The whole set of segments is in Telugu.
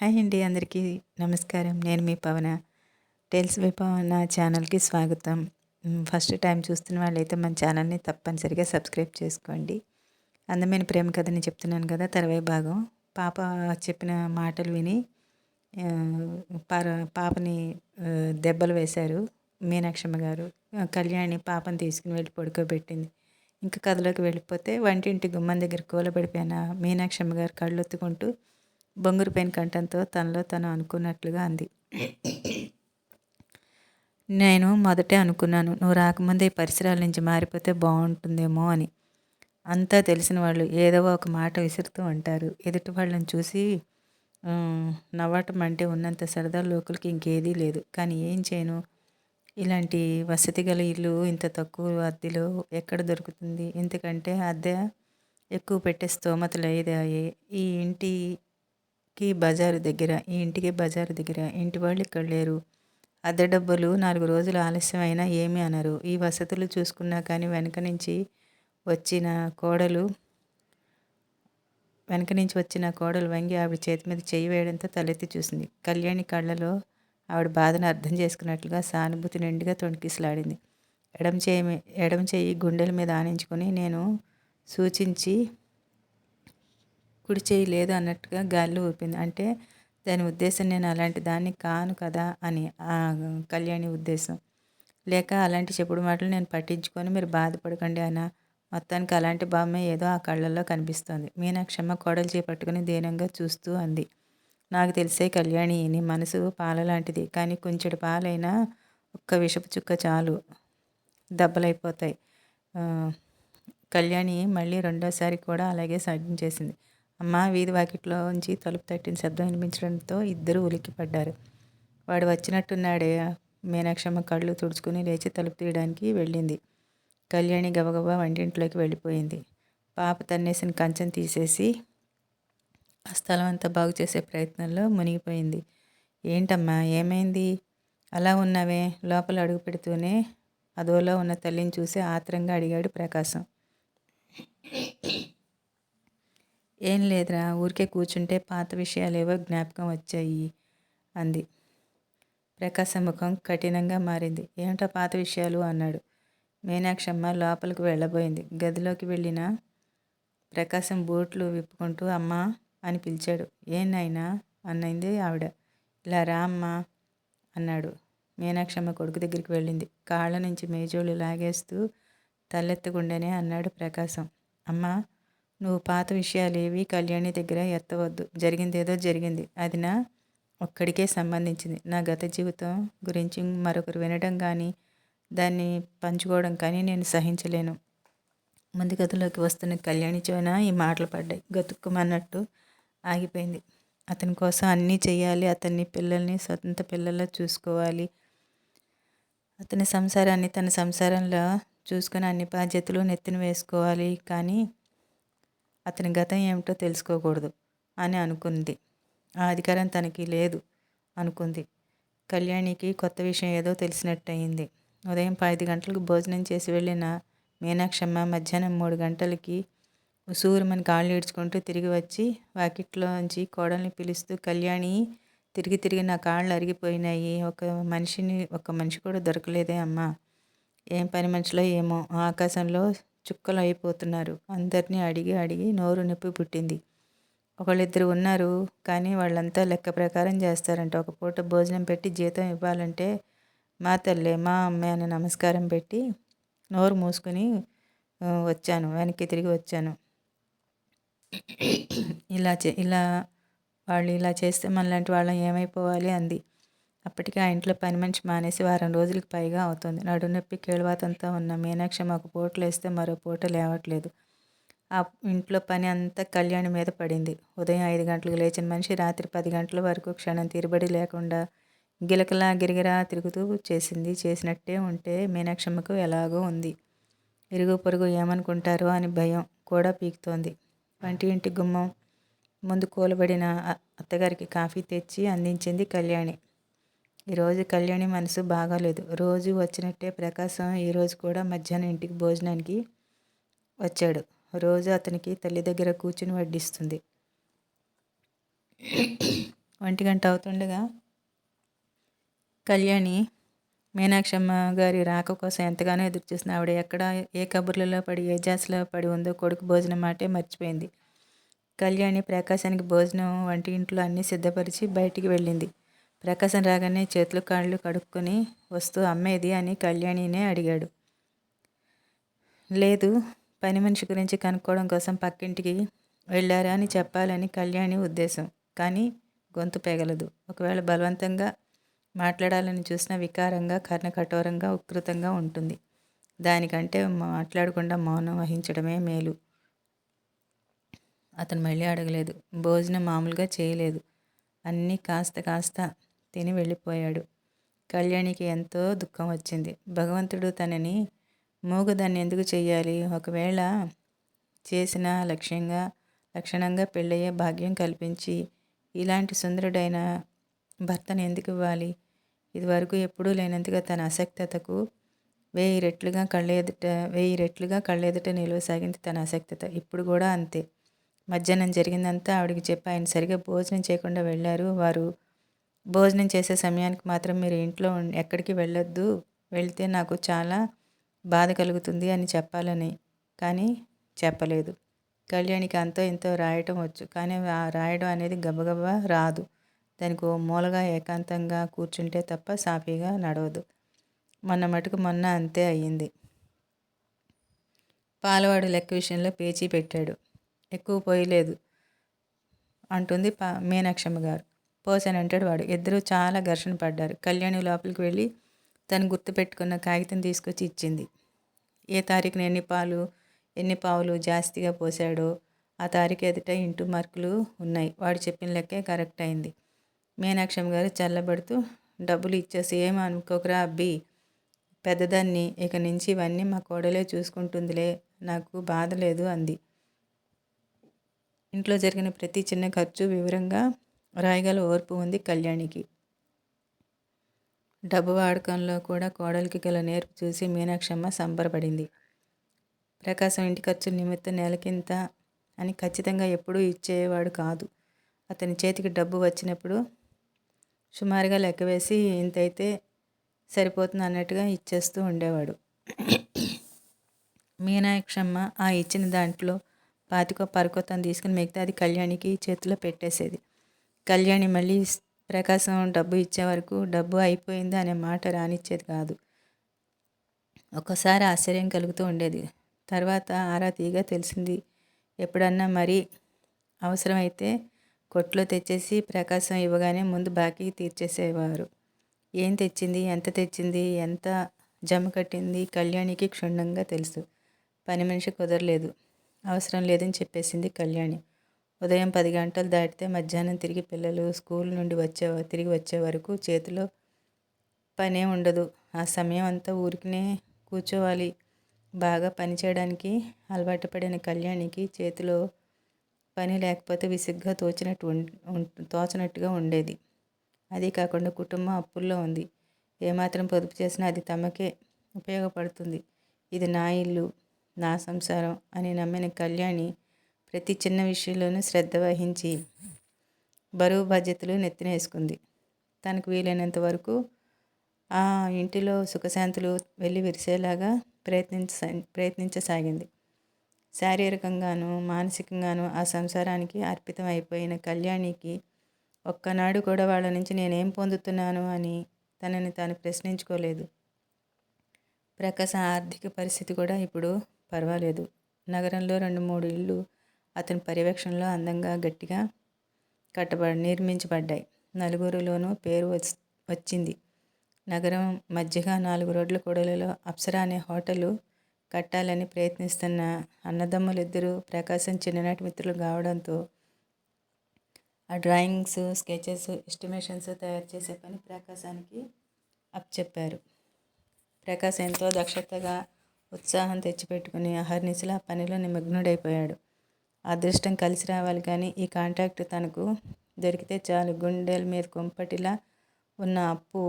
హాయ్ అండి అందరికీ నమస్కారం. నేను మీ పవన. టెల్స్ బై పవన ఛానల్కి స్వాగతం. ఫస్ట్ టైం చూస్తున్న వాళ్ళైతే మన ఛానల్ని తప్పనిసరిగా సబ్స్క్రైబ్ చేసుకోండి. అందమైన ప్రేమ కథని చెప్తున్నాను కదా తర్వాయి భాగం. పాప చెప్పిన మాటలు విని పాపని దెబ్బలు వేశారు మీనాక్షమ్మ గారు. కళ్యాణి పాపని తీసుకుని వెళ్ళి పడుకోబెట్టింది. ఇంకా కథలోకి వెళ్ళిపోతే వంటింటి గుమ్మం దగ్గర కూలబడిపోయిన మీనాక్షమ్మ గారు కళ్ళొత్తుకుంటూ బొంగురు పెయిన్ కంఠంతో తనలో తను అనుకున్నట్లుగా అంది. నేను మొదటే అనుకున్నాను నువ్వు రాకముందే ఈ పరిసరాల నుంచి మారిపోతే బాగుంటుందేమో అని. అంతా తెలిసిన వాళ్ళు ఏదో ఒక మాట విసురుతూ ఉంటారు. ఎదుటి వాళ్ళని చూసి నవ్వటం అంటే ఉన్నంత సరదా లోకులకి ఇంకేదీ లేదు. కానీ ఏం చేయను? ఇలాంటి వసతి గల ఇల్లు ఇంత తక్కువ అద్దెలో ఎక్కడ దొరుకుతుంది? ఎందుకంటే అద్దె ఎక్కువ పెట్టే స్తోమత లేదు. ఈ ఇంటి ఇంటికి బజారు దగ్గర ఈ ఇంటికి బజారు దగ్గర ఇంటి వాళ్ళు ఇక్కడ లేరు? అద్దె డబ్బులు నాలుగు రోజులు ఆలస్యం అయినా ఏమీ అనరు. ఈ వసతులు చూసుకున్నా కానీ వెనక నుంచి వచ్చిన కోడలు వెనక నుంచి వచ్చిన కోడలు వంగి ఆవిడ చేతి మీద చేయి వేయడంతో తలెత్తి చూసింది. కళ్యాణి కళ్ళలో ఆవిడ బాధను అర్థం చేసుకున్నట్లుగా సానుభూతి నిండుగా తొణికిసలాడింది. ఎడమ చేయి ఎడమ చేయి గుండెల మీద ఆనించుకొని నేను సూచించి కుడి చేయి లేదు అన్నట్టుగా గాల్లో ఊపింది అంటే దాని ఉద్దేశం నేను అలాంటి దాన్ని కాను కదా అని ఆ కళ్యాణి ఉద్దేశం. లేక అలాంటి చెప్పుడు మాటలు నేను పట్టించుకొని మీరు బాధపడకండి అన్న మొత్తానికి అలాంటి బామ్మే ఏదో ఆ కళ్ళల్లో కనిపిస్తోంది. మీనాక్షమ్మ కోడలు చేపట్టుకుని దీనంగా చూస్తూ అంది. నాకు తెలిసే కళ్యాణి నీ మనసు పాల లాంటిది. కానీ కొంచెడు పాలైనా ఒక్క విషపు చుక్క చాలు. దెబ్బలైపోతాయి. కళ్యాణి మళ్ళీ రెండోసారి కూడా అలాగే సాధ్యం చేసింది. అమ్మ వీధి వాకిట్లో ఉంచి తలుపు తట్టిన శబ్దం వినిపించడంతో ఇద్దరు ఉలిక్కిపడ్డారు వాడు వచ్చినట్టున్నాడే. మీనాక్షమ్మ కళ్ళు తుడుచుకుని లేచి తలుపు తీయడానికి వెళ్ళింది. కళ్యాణి గబగబా వంటింట్లోకి వెళ్ళిపోయింది. పాప తన్నేసిన కంచెం తీసేసి ఆ స్థలం అంతా బాగు చేసే ప్రయత్నంలో మునిగిపోయింది. ఏంటమ్మా ఏమైంది? అలా ఉన్నావే? లోపల అడుగు పెడుతూనే అదోలో ఉన్న తల్లిని చూసి ఆత్రంగా అడిగాడు ప్రకాశం. ఏం లేదురా ఊరికే కూర్చుంటే పాత విషయాలేవో జ్ఞాపకం వచ్చాయి అంది. ప్రకాశం ముఖం కఠినంగా మారింది. ఏమిటో పాత విషయాలు అన్నాడు. మీనాక్షమ్మ లోపలికి వెళ్ళబోయింది. గదిలోకి వెళ్ళిన ప్రకాశం బూట్లు విప్పుకుంటూ అమ్మా అని పిలిచాడు. ఏం నాయనా? అన్నది ఆవిడ. ఇలా రా అమ్మా అన్నాడు. మీనాక్షమ్మ కొడుకు దగ్గరికి వెళ్ళింది. కాళ్ళ నుంచి మేజోళ్ళు లాగేస్తూ తలెత్తకుండానే అన్నాడు ప్రకాశం. అమ్మా నువ్వు పాత విషయాలేవి కళ్యాణి దగ్గర ఎత్తవద్దు. జరిగిందేదో జరిగింది. అది నా ఒక్కడికే సంబంధించింది. నా గత జీవితం గురించి మరొకరు వినడం కానీ దాన్ని పంచుకోవడం కానీ నేను సహించలేను. ముందు గదిలోకి వస్తున్న కళ్యాణి చెవిన ఈ మాటలు పడ్డాయి. గతుక్కుమన్నట్టు ఆగిపోయింది. అతని కోసం అన్నీ చేయాలి అతన్ని పిల్లల్ని స్వతంత్ర పిల్లల్లో చూసుకోవాలి. అతని సంసారాన్ని తన సంసారంలో చూసుకుని అన్ని బాధ్యతలు నెత్తిన వేసుకోవాలి. కానీ అతని గతం ఏమిటో తెలుసుకోకూడదు అని అనుకుంది. ఆ అధికారం తనకి లేదు అనుకుంది. కళ్యాణికి కొత్త విషయం ఏదో తెలిసినట్టయింది. ఉదయం పది గంటలకు భోజనం చేసి వెళ్ళిన మీనాక్షమ్మ మధ్యాహ్నం మూడు గంటలకి ఉసూరుమని కాళ్ళు ఈడ్చుకుంటూ తిరిగి వచ్చి వాకిట్లోంచి కోడల్ని పిలుస్తూ కళ్యాణి తిరిగి తిరిగి నా కాళ్ళు అరిగిపోయినాయి. ఒక మనిషిని ఒక మనిషి కూడా దొరకలేదే అమ్మా. ఏం పని మనిషిలో ఏమో. ఆకాశంలో చుక్కలు అయిపోతున్నారు అందరినీ అడిగి అడిగి నోరు నొప్పి పుట్టింది. ఒకళ్ళిద్దరు ఉన్నారు కానీ వాళ్ళంతా లెక్క ప్రకారం చేస్తారంట. ఒక పూట భోజనం పెట్టి జీతం ఇవ్వాలంటే మా తల్లే మా అమ్మే అని నమస్కారం పెట్టి నోరు మూసుకొని వచ్చాను. వెనక్కి తిరిగి వచ్చాను. ఇలా చే ఇలా వాళ్ళు ఇలా చేస్తే మనలాంటి వాళ్ళం ఏమైపోవాలి అంది. అప్పటికే ఆ ఇంట్లో పని మనిషి మానేసి వారం రోజులకు పైగా అవుతుంది. నడు నొప్పి ఉన్న మీనాక్షి ఒక పూటలు వేస్తే మరో పూట లేవట్లేదు. ఆ ఇంట్లో పని అంతా కళ్యాణి మీద పడింది. ఉదయం ఐదు గంటలకు లేచిన మనిషి రాత్రి పది గంటల వరకు క్షణం తీరుబడి లేకుండా గిలకలా గిరిగిరా తిరుగుతూ చేసింది. చేసినట్టే ఉంటే మీనాక్షమ్మకు ఎలాగో ఉంది. ఇరుగు పొరుగు ఏమనుకుంటారో అని భయం కూడా పీకుతోంది. వంటి ఇంటి గుమ్మం ముందు కూలబడిన అత్తగారికి కాఫీ తెచ్చి అందించింది కళ్యాణి. ఈరోజు కళ్యాణి మనసు బాగాలేదు. రోజు వచ్చినట్టే ప్రకాశం ఈరోజు కూడా మధ్యాహ్నం ఇంటికి భోజనానికి వచ్చాడు. రోజు అతనికి తల్లి దగ్గర కూర్చుని వడ్డిస్తుంది. ఒంటి గంట అవుతుండగా కళ్యాణి మీనాక్షమ్మ గారి రాక కోసం ఎంతగానో ఎదురుచూసిన ఆవిడ ఎక్కడ ఏ కబుర్లలో పడి ఏ జాస్లో పడి ఉందో కొడుకు భోజనం మాటే మర్చిపోయింది. కళ్యాణి ప్రకాశానికి భోజనం వంటి ఇంట్లో అన్నీ సిద్ధపరిచి బయటికి వెళ్ళింది. ప్రకాశం రాగానే చేతులు కాళ్ళు కడుక్కొని వస్తూ అమ్మేది అని కళ్యాణినే అడిగాడు. లేదు పని మనిషి గురించి కనుక్కోవడం కోసం పక్కింటికి వెళ్ళారా అని చెప్పాలని కళ్యాణి ఉద్దేశం. కానీ గొంతు పెగలదు. ఒకవేళ బలవంతంగా మాట్లాడాలని చూసిన వికారంగా కర్ణకఠోరంగా ఉకృతంగా ఉంటుంది. దానికంటే మాట్లాడకుండా మౌనం వహించడమే మేలు. అతను మళ్ళీ అడగలేదు. భోజనం మామూలుగా చేయలేదు. అన్నీ కాస్త కాస్త తిని వెళ్ళిపోయాడు. కళ్యాణికి ఎంతో దుఃఖం వచ్చింది. భగవంతుడు తనని మూగదాన్ని ఎందుకు చెయ్యాలి? ఒకవేళ చేసిన లక్ష్యంగా లక్షణంగా పెళ్ళయ్యే భాగ్యం కల్పించి ఇలాంటి సుందరుడైన భర్తను ఎందుకు ఇవ్వాలి? ఇదివరకు ఎప్పుడూ లేనంతగా తన అసక్తతకు వెయ్యి రెట్లుగా కళ్ళెదుట వెయ్యి రెట్లుగా కళ్ళెదుట నిలవసాగింది తన అసక్తత. ఇప్పుడు కూడా అంతే. మధ్యాహ్నం జరిగిందంతా ఆవిడకి చెప్పి ఆయన సరిగా భోజనం చేయకుండా వెళ్ళారు. వారు భోజనం చేసే సమయానికి మాత్రం మీరు ఇంట్లో ఎక్కడికి వెళ్ళొద్దు వెళ్తే నాకు చాలా బాధ కలుగుతుంది అని చెప్పాలని కానీ చెప్పలేదు. కళ్యాణికి అంతో ఇంతో రాయటం వచ్చు కానీ ఆ రాయడం అనేది గబగబా రాదు. దానికి ఓ మూలగా ఏకాంతంగా కూర్చుంటే తప్ప సాఫీగా నడవదు. మొన్న మటుకు మొన్న అంతే అయ్యింది. పాలవాడు లెక్క విషయంలో పేచీ పెట్టాడు. ఎక్కువ పోయలేదు అంటుంది పా మీనాక్షమ్మ గారు. పర్సన్ అంటాడు వాడు. ఇద్దరు చాలా ఘర్షణ పడ్డారు. కళ్యాణి లోపలికి వెళ్ళి తను గుర్తుపెట్టుకున్న కాగితం తీసుకొచ్చి ఇచ్చింది. ఏ తారీఖున ఎన్ని పాలు ఎన్ని పావులు జాస్తిగా పోసాడో ఆ తారీఖు ఎదుట ఇంటూ మార్కులు ఉన్నాయి. వాడు చెప్పిన లెక్కే కరెక్ట్ అయింది. మీనాక్షమ్మ గారు చల్లబడుతూ డబ్బులు ఇచ్చేసి ఏం అనుకోకరా అబ్బి? పెద్దదాన్ని ఇక నుంచి ఇవన్నీ మా కోడలే చూసుకుంటుందిలే. నాకు బాధ లేదు అంది. ఇంట్లో జరిగిన ప్రతి చిన్న ఖర్చు వివరంగా రాయగల ఓర్పు ఉంది కళ్యాణికి. డబ్బు వాడకంలో కూడా కోడలికి గల నేర్పు చూసి మీనాక్షమ్మ సంబరపడింది. ప్రకాశం ఇంటి ఖర్చు నిమిత్తం నెలకింత అని ఖచ్చితంగా ఎప్పుడూ ఇచ్చేవాడు కాదు. అతని చేతికి డబ్బు వచ్చినప్పుడు సుమారుగా లెక్కవేసి ఇంతైతే సరిపోతుంది అన్నట్టుగా ఇచ్చేస్తూ ఉండేవాడు. మీనాక్షమ్మ ఆ ఇచ్చిన దాంట్లో పాతికో పరకో తను తీసుకుని మిగతా అది కళ్యాణికి చేతిలో పెట్టేసేది. కళ్యాణి మళ్ళీ ప్రకాశం డబ్బు ఇచ్చే వరకు డబ్బు అయిపోయింది అనే మాట రానిచ్చేది కాదు. ఒక్కసారి ఆశ్చర్యం కలుగుతూ ఉండేది. తర్వాత ఆరా తీగా తెలిసింది. ఎప్పుడన్నా మరీ అవసరమైతే కొట్లో తెచ్చేసి ప్రకాశం ఇవ్వగానే ముందు బాకీ తీర్చేసేవారు. ఏం తెచ్చింది? ఎంత తెచ్చింది? ఎంత జమ కట్టింది? కళ్యాణికి క్షుణ్ణంగా తెలుసు. పని మనిషి కుదరలేదు. అవసరం లేదని చెప్పేసింది కళ్యాణి. ఉదయం పది గంటలు దాటితే మధ్యాహ్నం తిరిగి పిల్లలు స్కూల్ నుండి వచ్చే తిరిగి వచ్చే వరకు చేతిలో పనే ఉండదు. ఆ సమయం అంతా ఊరికినే కూర్చోవాలి. బాగా పని చేయడానికి అలవాటు పడిన కళ్యాణికి చేతిలో పని లేకపోతే విసుగ్గా తోచినట్టు తోచనట్టుగా ఉండేది. అది కాకుండా కుటుంబం అప్పుల్లో ఉంది. ఏమాత్రం పొదుపు చేసినా అది తమకే ఉపయోగపడుతుంది. ఇది నా ఇల్లు నా సంసారం అని నమ్మిన కళ్యాణి ప్రతి చిన్న విషయంలోనూ శ్రద్ధ వహించి బరువు బాధ్యతలు నెత్తినేసుకుంది తనకు వీలైనంత వరకు ఆ ఇంటిలో సుఖశాంతులు వెళ్ళి విరిసేలాగా ప్రయత్నించ ప్రయత్నించసాగింది. శారీరకంగాను మానసికంగాను ఆ సంసారానికి అర్పితం అయిపోయిన కళ్యాణికి ఒక్కనాడు కూడా వాళ్ళ నుంచి నేనేం పొందుతున్నాను అని తనని తాను ప్రశ్నించుకోలేదు. ప్రకాశ ఆర్థిక పరిస్థితి కూడా ఇప్పుడు పర్వాలేదు. నగరంలో రెండు మూడు ఇళ్ళు అతని పర్యవేక్షణలో అందంగా గట్టిగా కట్టబడి నిర్మించబడ్డాయి. నలుగురిలోనూ పేరు వచ్చింది. నగరం మధ్యగా నాలుగు రోడ్ల కూడలలో అప్సరా అనే హోటలు కట్టాలని ప్రయత్నిస్తున్న అన్నదమ్ములిద్దరూ ప్రకాశం చిన్ననాటి మిత్రులు కావడంతో ఆ డ్రాయింగ్స్ స్కెచెస్ ఎస్టిమేషన్స్ తయారు చేసే పని ప్రకాశానికి అప్పచెప్పారు. ప్రకాశ్ ఎంతో దక్షతగా ఉత్సాహం తెచ్చిపెట్టుకుని అహర్నిశలా పనిలో నిమగ్నుడైపోయాడు. అదృష్టం కలిసి రావాలి కానీ ఈ కాంట్రాక్ట్ తనకు దొరికితే చాలు. గుండెల మీద కుంపటిలా ఉన్న అప్పు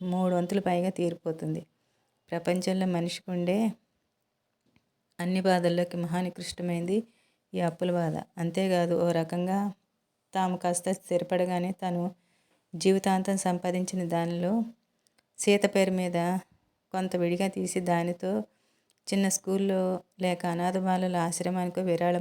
మూడు వంతులు పైగా తీరిపోతుంది. ప్రపంచంలో మనిషికి ఉండే అన్ని బాధల్లోకి మహానికృష్టమైంది ఈ అప్పుల బాధ. అంతేకాదు ఓ రకంగా తాము కాస్త స్థిరపడగానే తను జీవితాంతం సంపాదించిన దానిలో సీత పేరు మీద కొంత విడిగా తీసి దానితో చిన్న స్కూల్లో లేక అనాథ బాలల ఆశ్రమానికి విరాళం